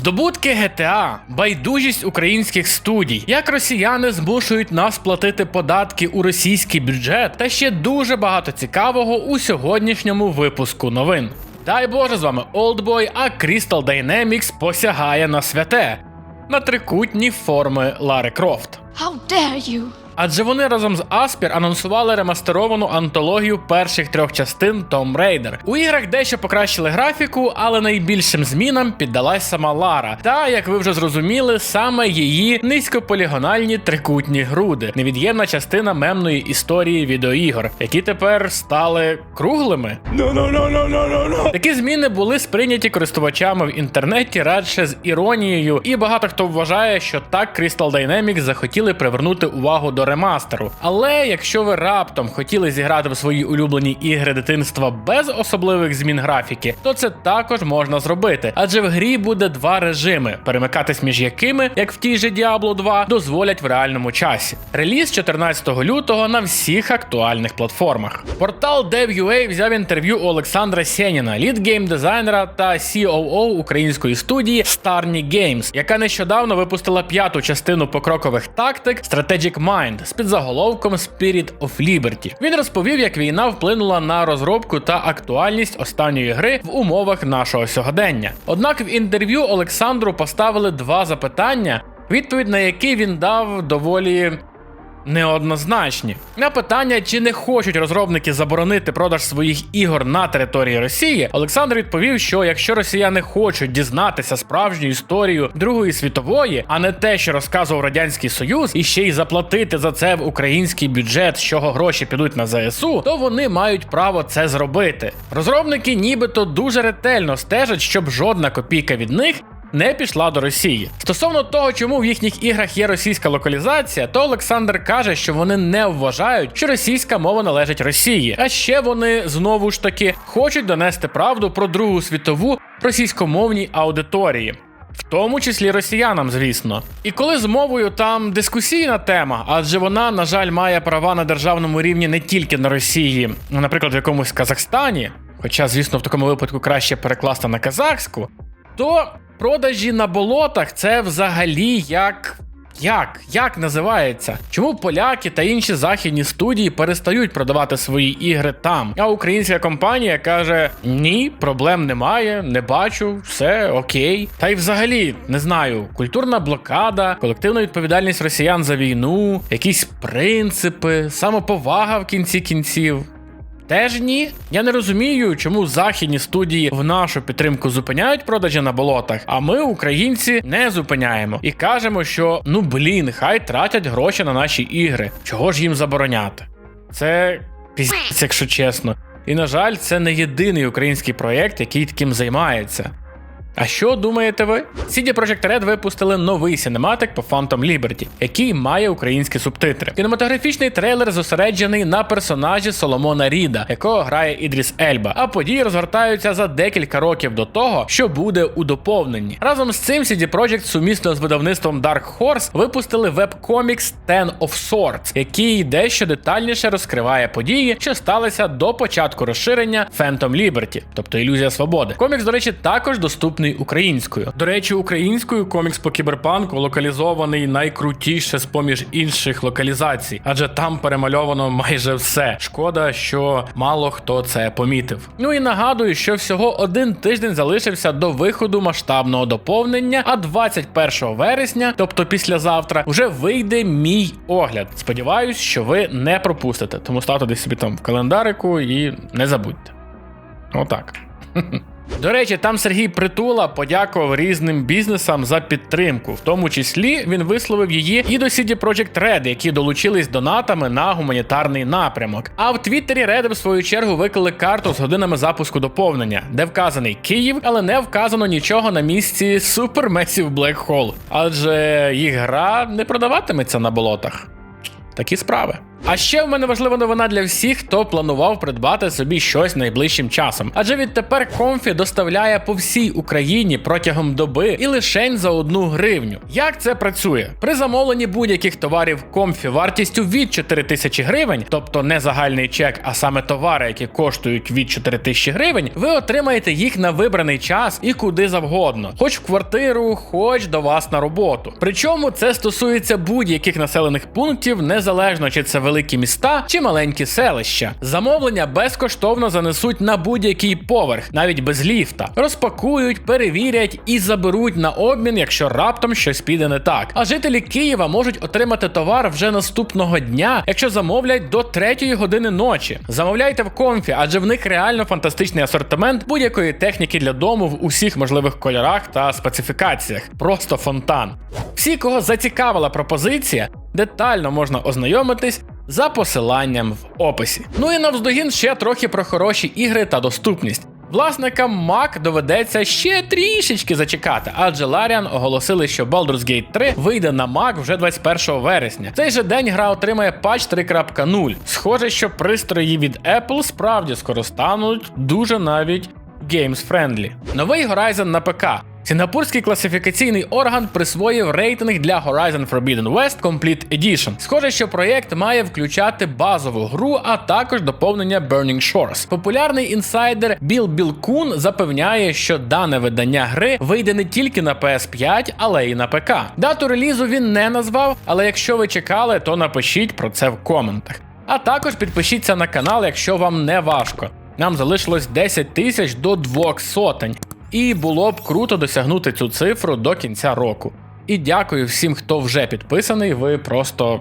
Здобутки GTA, байдужість українських студій, як росіяни змушують нас платити податки у російський бюджет, та ще дуже багато цікавого у сьогоднішньому випуску новин. Дай Боже з вами Oldboy, а Crystal Dynamics посягає на святе на трикутні форми Лари Крофт. How dare you? Адже вони разом з Aspir анонсували ремастеровану антологію перших трьох частин Tomb Raider. У іграх дещо покращили графіку, але найбільшим змінам піддалась сама Лара. Та, як ви вже зрозуміли, саме її низькополігональні трикутні груди, невід'ємна частина мемної історії відеоігор, які тепер стали круглими. Такі зміни були сприйняті користувачами в інтернеті радше з іронією, і багато хто вважає, що так Crystal Dynamics захотіли привернути увагу до ремастеру. Але якщо ви раптом хотіли зіграти в свої улюблені ігри дитинства без особливих змін графіки, то це також можна зробити. Адже в грі буде два режими, перемикатись між якими, як в тій же Diablo 2, дозволять в реальному часі. Реліз 14 лютого на всіх актуальних платформах. Портал Dev.ua взяв інтерв'ю у Олександра Сєніна, лід геймдизайнера та COO української студії Starny Games, яка нещодавно випустила п'яту частину покрокових тактик Strategic Mind з підзаголовком Spirit of Liberty. Він розповів, як війна вплинула на розробку та актуальність останньої гри в умовах нашого сьогодення. Однак в інтерв'ю Олександру поставили два запитання, відповідь на які він дав доволі неоднозначні. На питання, чи не хочуть розробники заборонити продаж своїх ігор на території Росії, Олександр відповів, що якщо росіяни хочуть дізнатися справжню історію Другої світової, а не те, що розказував Радянський Союз, і ще й заплатити за це в український бюджет, з чого гроші підуть на ЗСУ, то вони мають право це зробити. Розробники нібито дуже ретельно стежать, щоб жодна копійка від них не пішла до Росії. Стосовно того, чому в їхніх іграх є російська локалізація, то Олександр каже, що вони не вважають, що російська мова належить Росії. А ще вони знову ж таки хочуть донести правду про Другу світову російськомовній аудиторії. В тому числі росіянам, звісно. І коли з мовою там дискусійна тема, адже вона, на жаль, має права на державному рівні не тільки на Росії, наприклад, в якомусь Казахстані, хоча, звісно, в такому випадку краще перекласти на казахську, то продажі на болотах це взагалі як. Як? Як називається? Чому поляки та інші західні студії перестають продавати свої ігри там? А українська компанія каже: ні, проблем немає, не бачу, все окей. Та й взагалі не знаю, культурна блокада, колективна відповідальність росіян за війну, якісь принципи, самоповага в кінці кінців. Теж ні. Я не розумію, чому західні студії в нашу підтримку зупиняють продажі на болотах, а ми, українці, не зупиняємо і кажемо, що ну блін, хай тратять гроші на наші ігри. Чого ж їм забороняти? Це піздець, якщо чесно. І на жаль, це не єдиний український проєкт, який таким займається. А що думаєте ви? CD Projekt Red випустили новий синематик по Phantom Liberty, який має українські субтитри. Кінематографічний трейлер зосереджений на персонажі Соломона Ріда, якого грає Ідріс Ельба. А події розгортаються за декілька років до того, що буде у доповненні. Разом з цим CD Projekt сумісно з видавництвом Dark Horse випустили веб-комікс Ten of Swords, який дещо детальніше розкриває події, що сталися до початку розширення Phantom Liberty, тобто ілюзія свободи. Комікс, до речі, також доступний українською. До речі, українською комікс по кіберпанку локалізований найкрутіше з поміж інших локалізацій, адже там перемальовано майже все. Шкода, що мало хто це помітив. Ну і нагадую, що всього один тиждень залишився до виходу масштабного доповнення, а 21 вересня, тобто післязавтра, вже вийде мій огляд. Сподіваюсь, що ви не пропустите, тому ставте десь собі там в календарику і не забудьте. Отак. До речі, там Сергій Притула подякував різним бізнесам за підтримку. В тому числі він висловив її і до CD Projekt Red, які долучились донатами на гуманітарний напрямок. А в Твіттері Red в свою чергу виклали карту з годинами запуску доповнення, де вказаний Київ, але не вказано нічого на місці Massive Black Hole. Адже їх гра не продаватиметься на болотах. Такі справи. А ще в мене важлива новина для всіх, хто планував придбати собі щось найближчим часом. Адже відтепер Комфі доставляє по всій Україні протягом доби і лишень за одну гривню. Як це працює? При замовленні будь-яких товарів Комфі вартістю від 4 тисячі гривень, тобто не загальний чек, а саме товари, які коштують від 4 тисячі гривень, ви отримаєте їх на вибраний час і куди завгодно, хоч в квартиру, хоч до вас на роботу. Причому це стосується будь-яких населених пунктів, незалежно чи це великі міста чи маленькі селища. Замовлення безкоштовно занесуть на будь-який поверх, навіть без ліфта. Розпакують, перевірять і заберуть на обмін, якщо раптом щось піде не так. А жителі Києва можуть отримати товар вже наступного дня, якщо замовлять до 3 години ночі. Замовляйте в комфі, адже в них реально фантастичний асортимент будь-якої техніки для дому в усіх можливих кольорах та специфікаціях. Просто фонтан. Всі, кого зацікавила пропозиція, детально можна ознайомитись за посиланням в описі. Ну і навздогін ще трохи про хороші ігри та доступність. Власникам Mac доведеться ще трішечки зачекати, адже Larian оголосили, що Baldur's Gate 3 вийде на Mac вже 21 вересня. В цей же день гра отримає патч 3.0. Схоже, що пристрої від Apple справді скоро стануть дуже навіть games-friendly. Новий Horizon на ПК. Сінгапурський класифікаційний орган присвоїв рейтинг для Horizon Forbidden West Complete Edition. Схоже, що проєкт має включати базову гру, а також доповнення Burning Shores. Популярний інсайдер Біл Білкун запевняє, що дане видання гри вийде не тільки на PS5, але й на ПК. Дату релізу він не назвав, але якщо ви чекали, то напишіть про це в коментах. А також підпишіться на канал, якщо вам не важко. Нам залишилось 10 тисяч до двох сотень. І було б круто досягнути цю цифру до кінця року. І дякую всім, хто вже підписаний, ви просто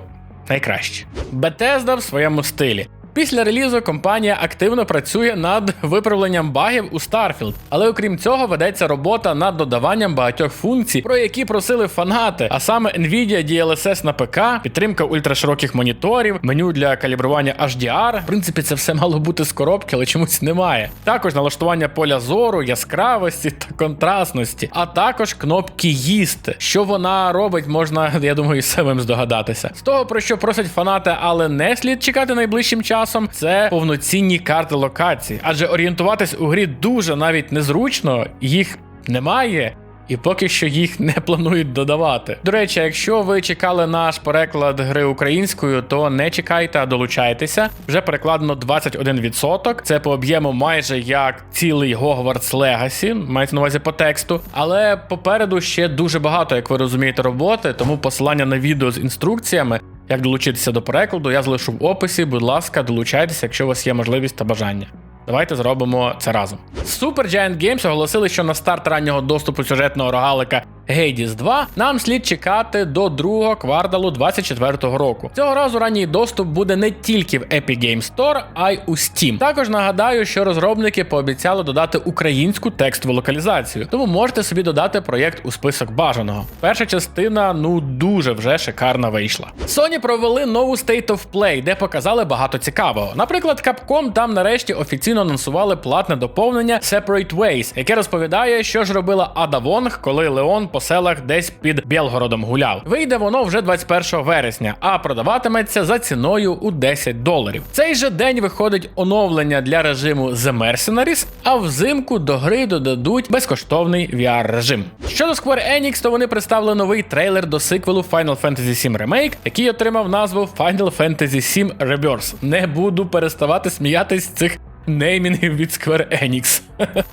найкращі. Bethesda в своєму стилі. Після релізу компанія активно працює над виправленням багів у Starfield, але окрім цього ведеться робота над додаванням багатьох функцій, про які просили фанати, а саме Nvidia DLSS на ПК, підтримка ультрашироких моніторів, меню для калібрування HDR. В принципі, це все мало бути з коробки, але чомусь немає. Також налаштування поля зору, яскравості та контрастності, а також кнопки їсти. Що вона робить, можна, я думаю, самим здогадатися. З того, про що просять фанати, але не слід чекати найближчим часом, це повноцінні карти локацій. Адже орієнтуватись у грі дуже навіть незручно, їх немає. І поки що їх не планують додавати. До речі, якщо ви чекали наш переклад гри українською, то не чекайте, а долучайтеся. Вже перекладено 21%. Це по об'єму майже як цілий Hogwarts Legacy, мається на увазі по тексту. Але попереду ще дуже багато, як ви розумієте, роботи, тому посилання на відео з інструкціями. Як долучитися до перекладу, я залишу в описі. Будь ласка, долучайтеся, якщо у вас є можливість та бажання. Давайте зробимо це разом. Super Giant Games оголосили, що на старт раннього доступу сюжетного рогалика Hades 2 нам слід чекати до другого кварталу 2024 року. Цього разу ранній доступ буде не тільки в Epic Games Store, а й у Steam. Також нагадаю, що розробники пообіцяли додати українську текстову локалізацію, тому можете собі додати проєкт у список бажаного. Перша частина ну дуже вже шикарна вийшла. Sony провели нову State of Play, де показали багато цікавого. Наприклад, Capcom там нарешті офіційно анонсували платне доповнення Separate Ways, яке розповідає, що ж робила Ада Вонг, коли Леон по селах десь під Білгородом гуляв. Вийде воно вже 21 вересня, а продаватиметься за ціною у 10 доларів. Цей же день виходить оновлення для режиму The Mercenaries, а взимку до гри додадуть безкоштовний VR режим. Щодо Square Enix, то вони представили новий трейлер до сиквелу Final Fantasy VII Remake, який отримав назву Final Fantasy VII Rebirth. Не буду переставати сміятись з цих неймінгів від Square Enix.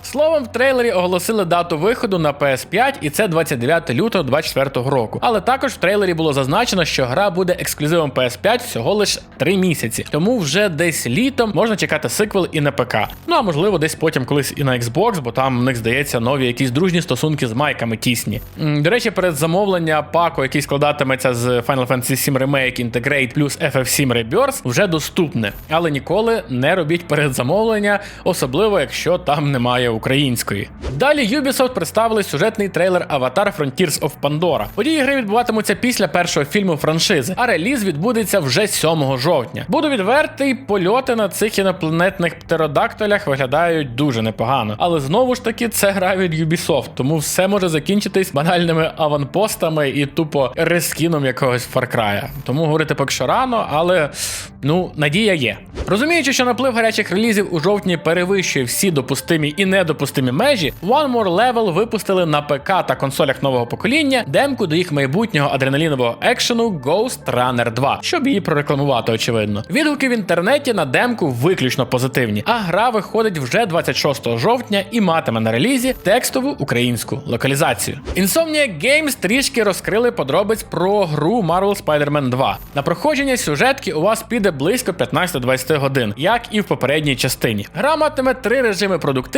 Словом, в трейлері оголосили дату виходу на PS5, і це 29 лютого 2024 року. Але також в трейлері було зазначено, що гра буде ексклюзивом PS5 всього лише 3 місяці. Тому вже десь літом можна чекати сиквел і на ПК. Ну а можливо, десь потім колись і на Xbox, бо там в них здається нові якісь дружні стосунки з майками тісні. До речі, перед замовлення паку, який складатиметься з Final Fantasy VII Remake Integrate плюс FF7 Rebirth, вже доступне. Але ніколи не робіть передзамовлення, особливо якщо там немає української. Далі Ubisoft представили сюжетний трейлер Avatar Frontiers of Pandora. Події гри відбуватимуться після першого фільму франшизи, а реліз відбудеться вже 7 жовтня. Буду відвертий, польоти на цих інопланетних птеродактилях виглядають дуже непогано. Але знову ж таки, це гра від Ubisoft, тому все може закінчитись банальними аванпостами і тупо рескіном якогось Far Cry. Тому говорити поки що рано, але ну надія є. Розуміючи, що наплив гарячих релізів у жовтні перевищує всі допустимі і недопустимі межі, One More Level випустили на ПК та консолях нового покоління демку до їх майбутнього адреналінового екшену Ghost Runner 2, щоб її прорекламувати, очевидно. Відгуки в інтернеті на демку виключно позитивні, а гра виходить вже 26 жовтня і матиме на релізі текстову українську локалізацію. Insomniac Games трішки розкрили подробиць про гру Marvel Spider-Man 2. На проходження сюжетки у вас піде близько 15-20 годин, як і в попередній частині. Гра матиме три режими продуктивності,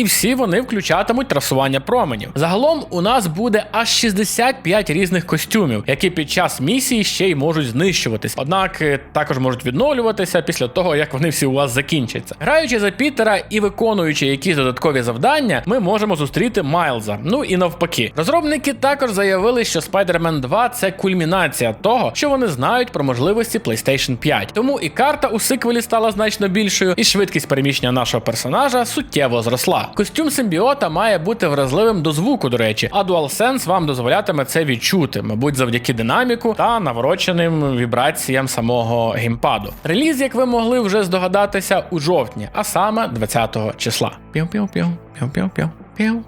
і всі вони включатимуть трасування променів. Загалом у нас буде аж 65 різних костюмів, які під час місії ще й можуть знищуватись. Однак е, також можуть відновлюватися після того, як вони всі у вас закінчаться. Граючи за Пітера і виконуючи якісь додаткові завдання, ми можемо зустріти Майлза. Ну і навпаки. Розробники також заявили, що Spider-Man 2 це кульмінація того, що вони знають про можливості PlayStation 5. Тому і карта у сиквелі стала значно більшою, і швидкість переміщення нашого персонажа суттєво зросла. Костюм симбіота має бути вразливим до звуку, до речі, а DualSense вам дозволятиме це відчути, мабуть, завдяки динаміку та навороченим вібраціям самого геймпаду. Реліз, як ви могли вже здогадатися, у жовтні, а саме 20 числа. Піу-піу-піу, піу-піу-піу. Піу.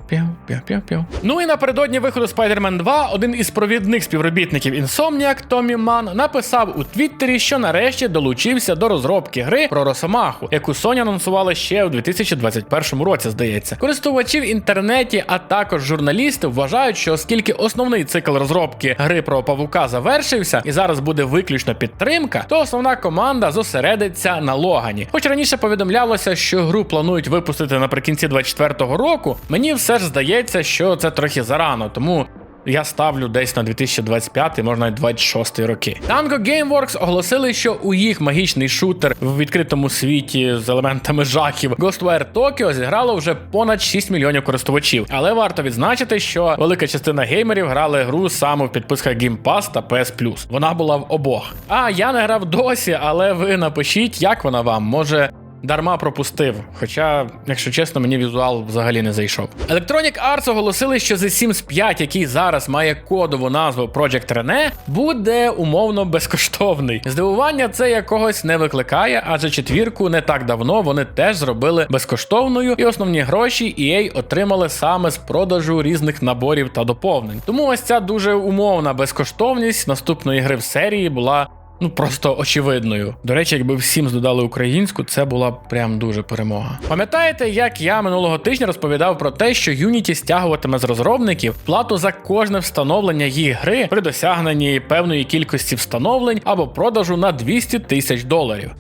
Ну і напередодні виходу Spider-Man 2 один із провідних співробітників Insomniac Томі Ман написав у Твіттері, що нарешті долучився до розробки гри про Росомаху, яку Sony анонсували ще у 2021 році, здається. Користувачі в інтернеті, а також журналісти вважають, що оскільки основний цикл розробки гри про павука завершився і зараз буде виключно підтримка, то основна команда зосередиться на Логані. Хоч раніше повідомлялося, що гру планують випустити наприкінці 2024 року, мені все ж здається, що це трохи зарано, тому. Я ставлю десь на 2025, можна навіть 26 роки. Tango Gameworks оголосили, що у їх магічний шутер в відкритому світі з елементами жахів Ghostwire Tokyo зіграло вже понад 6 мільйонів користувачів. Але варто відзначити, що велика частина геймерів грали гру саме в підписках Game Pass та PS Plus. Вона була в обох. А я не грав досі, але ви напишіть, як вона вам може. Дарма пропустив, хоча, якщо чесно, мені візуал взагалі не зайшов. Electronic Arts оголосили, що The Sims 5, який зараз має кодову назву Project Rene, буде умовно безкоштовний. Здивування це якогось не викликає, адже четвірку не так давно вони теж зробили безкоштовною, і основні гроші EA отримали саме з продажу різних наборів та доповнень. Тому ось ця дуже умовна безкоштовність наступної гри в серії була ну просто очевидною. До речі, якби всім здодали українську, це була прям дуже перемога. Пам'ятаєте, як я минулого тижня розповідав про те, що Unity стягуватиме з розробників плату за кожне встановлення її гри при досягненні певної кількості встановлень або продажу на 200 тисяч доларів.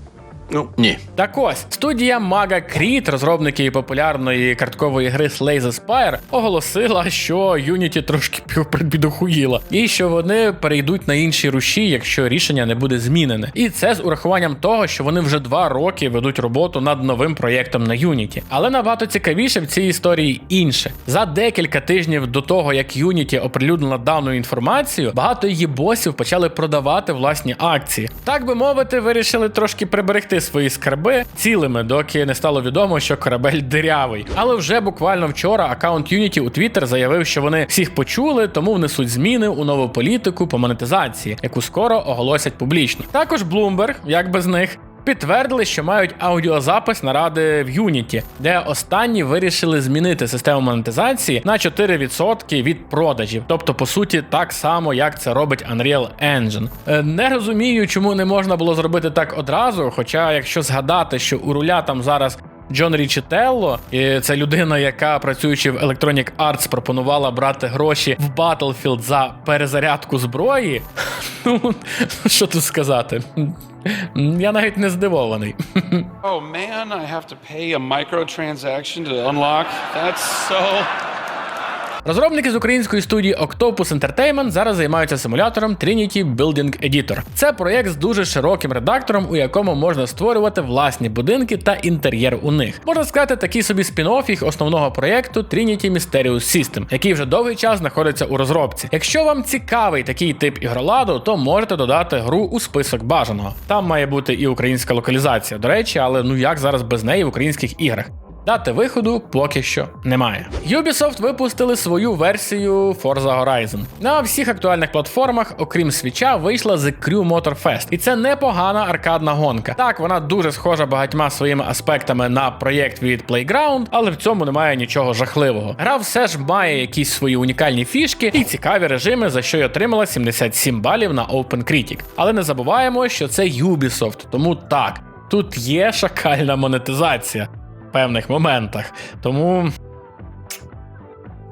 Ну, ні. Так ось, студія Maga Creed, розробники популярної карткової гри Slay the Spire, оголосила, що Unity трошки підохуїла, і що вони перейдуть на інші руші, якщо рішення не буде змінене. І це з урахуванням того, що вони вже два роки ведуть роботу над новим проєктом на Unity. Але набагато цікавіше в цій історії інше. За декілька тижнів до того, як Unity оприлюднила дану інформацію, багато її босів почали продавати власні акції. Так би мовити, вирішили трошки приберегти свої скарби цілими, доки не стало відомо, що корабель дирявий. Але вже буквально вчора аккаунт Unity у Twitter заявив, що вони всіх почули, тому внесуть зміни у нову політику по монетизації, яку скоро оголосять публічно. Також Bloomberg, як без них. Підтвердили, що мають аудіозапис наради в Unity, де останні вирішили змінити систему монетизації на 4% від продажів, тобто, по суті, так само, як це робить Unreal Engine. Е, Не розумію, чому не можна було зробити так одразу. Хоча, якщо згадати, що у руля там зараз. Джон Річителло, і це людина, яка працюючи в Electronic Arts, пропонувала брати гроші в Battlefield за перезарядку зброї. Ну що тут сказати? Я навіть не здивований. Oh man, I have to pay a microtransaction to unlock. That's so. Розробники з української студії Octopus Entertainment зараз займаються симулятором Trinity Building Editor. Це проєкт з дуже широким редактором, у якому можна створювати власні будинки та інтер'єр у них. Можна сказати, такий собі спін-офф їх основного проєкту Trinity Mysterious System, який вже довгий час знаходиться у розробці. Якщо вам цікавий такий тип ігроладу, то можете додати гру у список бажаного. Там має бути і українська локалізація, до речі, але ну як зараз без неї в українських іграх. Дати виходу поки що немає. Ubisoft випустили свою версію Forza Horizon. На всіх актуальних платформах, окрім свіча, вийшла The Crew Motorfest. І це непогана аркадна гонка. Так, вона дуже схожа багатьма своїми аспектами на проєкт від Playground, але в цьому немає нічого жахливого. Гра все ж має якісь свої унікальні фішки і цікаві режими, за що й отримала 77 балів на OpenCritic. Але не забуваємо, що це Ubisoft, тому так, тут є шакальна монетизація певних моментах. Тому.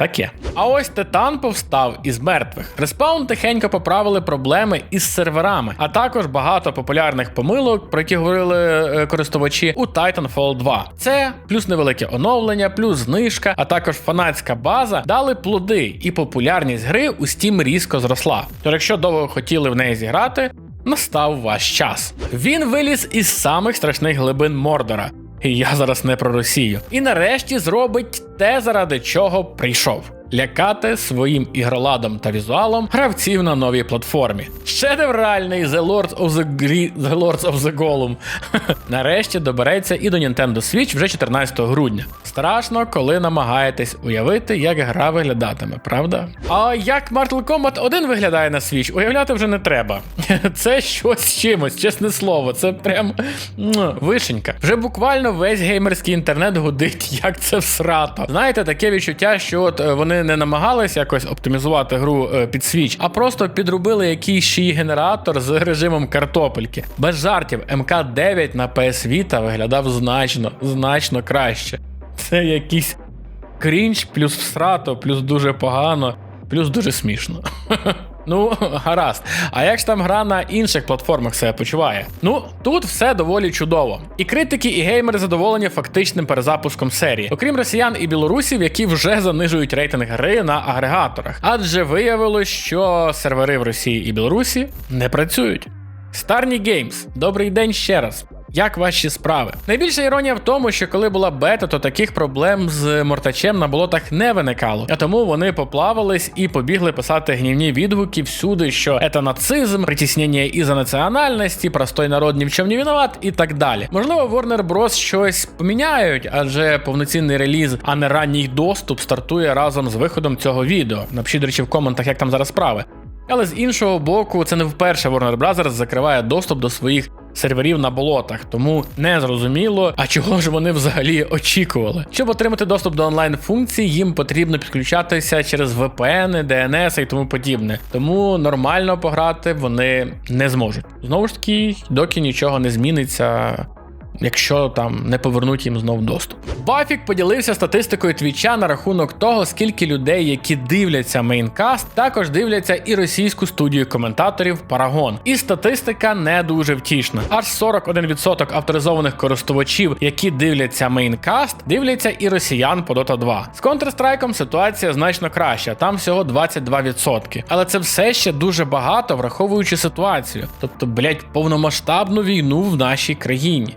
Таке. А ось Титан повстав із мертвих. Респаун тихенько поправили проблеми із серверами, а також багато популярних помилок, про які говорили е, користувачі у Titanfall 2. Це плюс невелике оновлення, плюс знижка, а також фанатська база дали плоди, і популярність гри у Steam різко зросла. Тож, якщо довго хотіли в неї зіграти, настав ваш час. Він виліз із самих страшних глибин Мордора. Я зараз не про Росію. І нарешті зробить те, заради чого прийшов. Лякати своїм ігроладом та візуалом гравців на новій платформі. Шедевральний The Lords of the, Gre... the Lords of the Golem нарешті добереться і до Nintendo Switch вже 14 грудня. Страшно, коли намагаєтесь уявити, як гра виглядатиме, правда? А як Mortal Kombat 1 виглядає на Switch, уявляти вже не треба. Це щось чимось, чесне слово, це прям вишенька. Вже буквально весь геймерський інтернет гудить, як це всрато. Знаєте, таке відчуття, що от е, не намагались якось оптимізувати гру е, під свіч, а просто підробили якийсь ще й генератор з режимом картопельки. Без жартів, МК9 на PS Vita виглядав значно, значно краще. Це якийсь крінж, плюс всрато, плюс дуже погано, плюс дуже смішно. Ну, гаразд. А як ж там гра на інших платформах себе почуває? Ну, тут все доволі чудово. І критики, і геймери задоволені фактичним перезапуском серії, окрім росіян і білорусів, які вже занижують рейтинг гри на агрегаторах. Адже виявилось, що сервери в Росії і Білорусі не працюють. Старні Games, добрий день ще раз. Як ваші справи? Найбільша іронія в тому, що коли була бета, то таких проблем з мортачем на болотах не виникало. А тому вони поплавались і побігли писати гнівні відгуки всюди, що це нацизм, притіснення із-за національності, простой народ ні в чому не виноват і так далі. Можливо, Warner Bros. щось поміняють, адже повноцінний реліз, а не ранній доступ стартує разом з виходом цього відео. Напишіть, до речі, в коментах, як там зараз справи. Але з іншого боку, це не вперше Warner Bros. закриває доступ до своїх серверів на болотах, тому не зрозуміло, а чого ж вони взагалі очікували. Щоб отримати доступ до онлайн функцій, їм потрібно підключатися через VPN, DNS і тому подібне. Тому нормально пограти вони не зможуть. Знову ж таки, доки нічого не зміниться. Якщо там не повернуть їм знов доступ. Бафік поділився статистикою твіча на рахунок того, скільки людей, які дивляться мейнкаст, також дивляться і російську студію коментаторів Paragon. І статистика не дуже втішна. Аж 41% авторизованих користувачів, які дивляться мейнкаст, дивляться і росіян по Dota 2. З Counter-Strike ситуація значно краща, там всього 22%. Але це все ще дуже багато, враховуючи ситуацію. Тобто, блять, повномасштабну війну в нашій країні.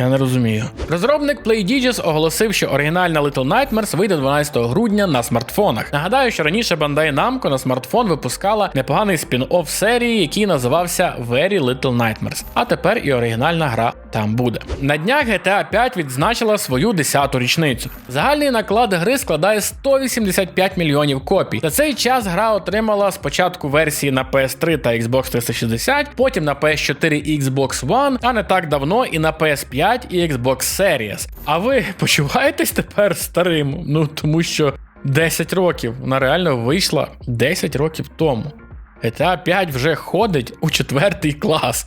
Я не розумію. Розробник PlayDigious оголосив, що оригінальна Little Nightmares вийде 12 грудня на смартфонах. Нагадаю, що раніше Bandai Namco на смартфон випускала непоганий спін-офф серії, який називався Very Little Nightmares. А тепер і оригінальна гра там буде. На днях GTA 5 відзначила свою 10-ту річницю. Загальний наклад гри складає 185 мільйонів копій. За цей час гра отримала спочатку версії на PS3 та Xbox 360, потім на PS4 і Xbox One, а не так давно і на PS5 і Xbox Series. А ви почуваєтесь тепер старим? Ну тому що 10 років вона реально вийшла 10 років тому. GTA 5 вже ходить у четвертий клас.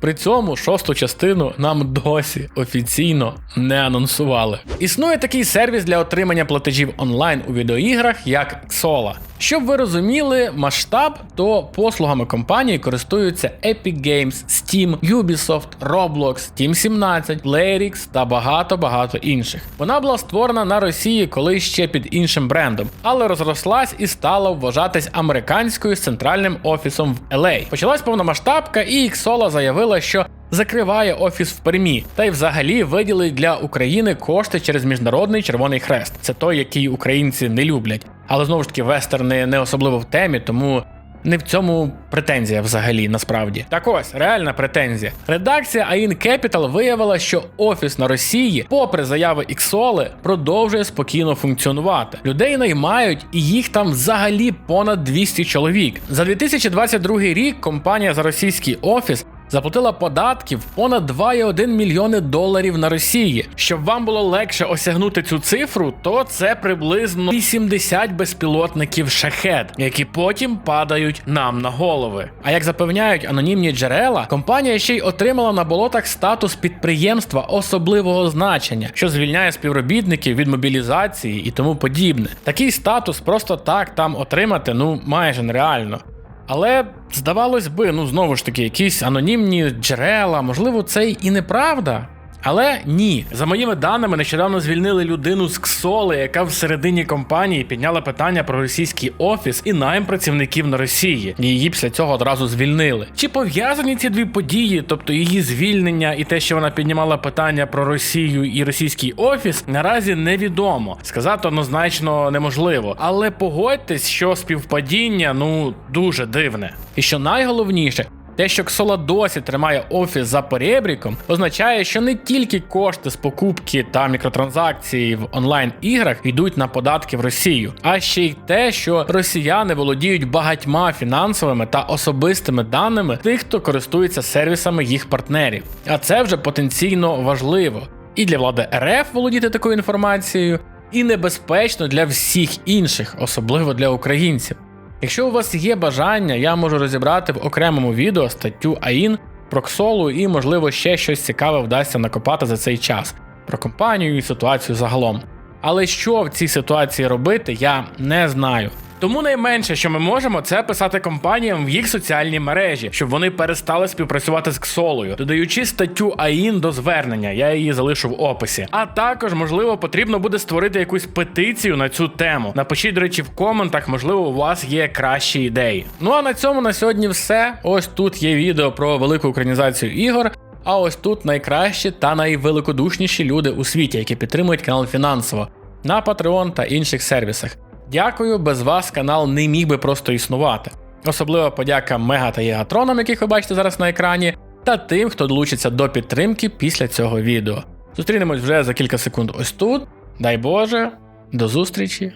При цьому шосту частину нам досі офіційно не анонсували. Існує такий сервіс для отримання платежів онлайн у відеоіграх, як Xola. Щоб ви розуміли масштаб, то послугами компанії користуються Epic Games, Steam, Ubisoft, Roblox, Team 17, Playrix та багато-багато інших. Вона була створена на Росії колись ще під іншим брендом, але розрослась і стала вважатись американською з центральним офісом в LA. Почалась повномасштабка, і Xsola заявила, що закриває офіс в Пермі, та й взагалі виділить для України кошти через міжнародний Червоний Хрест. Це той, який українці не люблять. Але знову ж таки, вестерни не особливо в темі, тому не в цьому претензія взагалі насправді. Так ось реальна претензія. Редакція AIN Capital виявила, що офіс на Росії, попри заяви Іксоли, продовжує спокійно функціонувати. Людей наймають, і їх там взагалі понад 200 чоловік. За 2022 рік компанія за російський офіс. Заплатила податків понад 2,1 мільйони доларів на Росії. Щоб вам було легше осягнути цю цифру, то це приблизно 80 безпілотників шахет, які потім падають нам на голови. А як запевняють анонімні джерела, компанія ще й отримала на болотах статус підприємства особливого значення, що звільняє співробітників від мобілізації і тому подібне. Такий статус просто так там отримати ну майже нереально. Але здавалось би, ну знову ж таки, якісь анонімні джерела, можливо, це і неправда. Але ні, за моїми даними, нещодавно звільнили людину з Ксоли, яка всередині компанії підняла питання про російський офіс і найм працівників на Росії. Її після цього одразу звільнили. Чи пов'язані ці дві події, тобто її звільнення і те, що вона піднімала питання про Росію і російський офіс, наразі невідомо. Сказати однозначно неможливо. Але погодьтесь, що співпадіння ну дуже дивне. І що найголовніше. Те, що Ксола досі тримає офіс за перебріком, означає, що не тільки кошти з покупки та мікротранзакції в онлайн-іграх йдуть на податки в Росію, а ще й те, що росіяни володіють багатьма фінансовими та особистими даними тих, хто користується сервісами їх партнерів. А це вже потенційно важливо і для влади РФ володіти такою інформацією, і небезпечно для всіх інших, особливо для українців. Якщо у вас є бажання, я можу розібрати в окремому відео статтю АІН про Ксолу і, можливо, ще щось цікаве вдасться накопати за цей час про компанію і ситуацію загалом. Але що в цій ситуації робити, я не знаю. Тому найменше, що ми можемо, це писати компаніям в їх соціальні мережі, щоб вони перестали співпрацювати з Ксолою, додаючи статтю АІН до звернення, я її залишу в описі. А також, можливо, потрібно буде створити якусь петицію на цю тему. Напишіть, до речі, в коментах, можливо, у вас є кращі ідеї. Ну а на цьому на сьогодні все. Ось тут є відео про велику українізацію ігор. А ось тут найкращі та найвеликодушніші люди у світі, які підтримують канал фінансово на Patreon та інших сервісах. Дякую, без вас канал не міг би просто існувати. Особлива подяка Мега та Єгатронам, яких ви бачите зараз на екрані, та тим, хто долучиться до підтримки після цього відео. Зустрінемось вже за кілька секунд ось тут. Дай Боже, до зустрічі.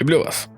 Люблю вас!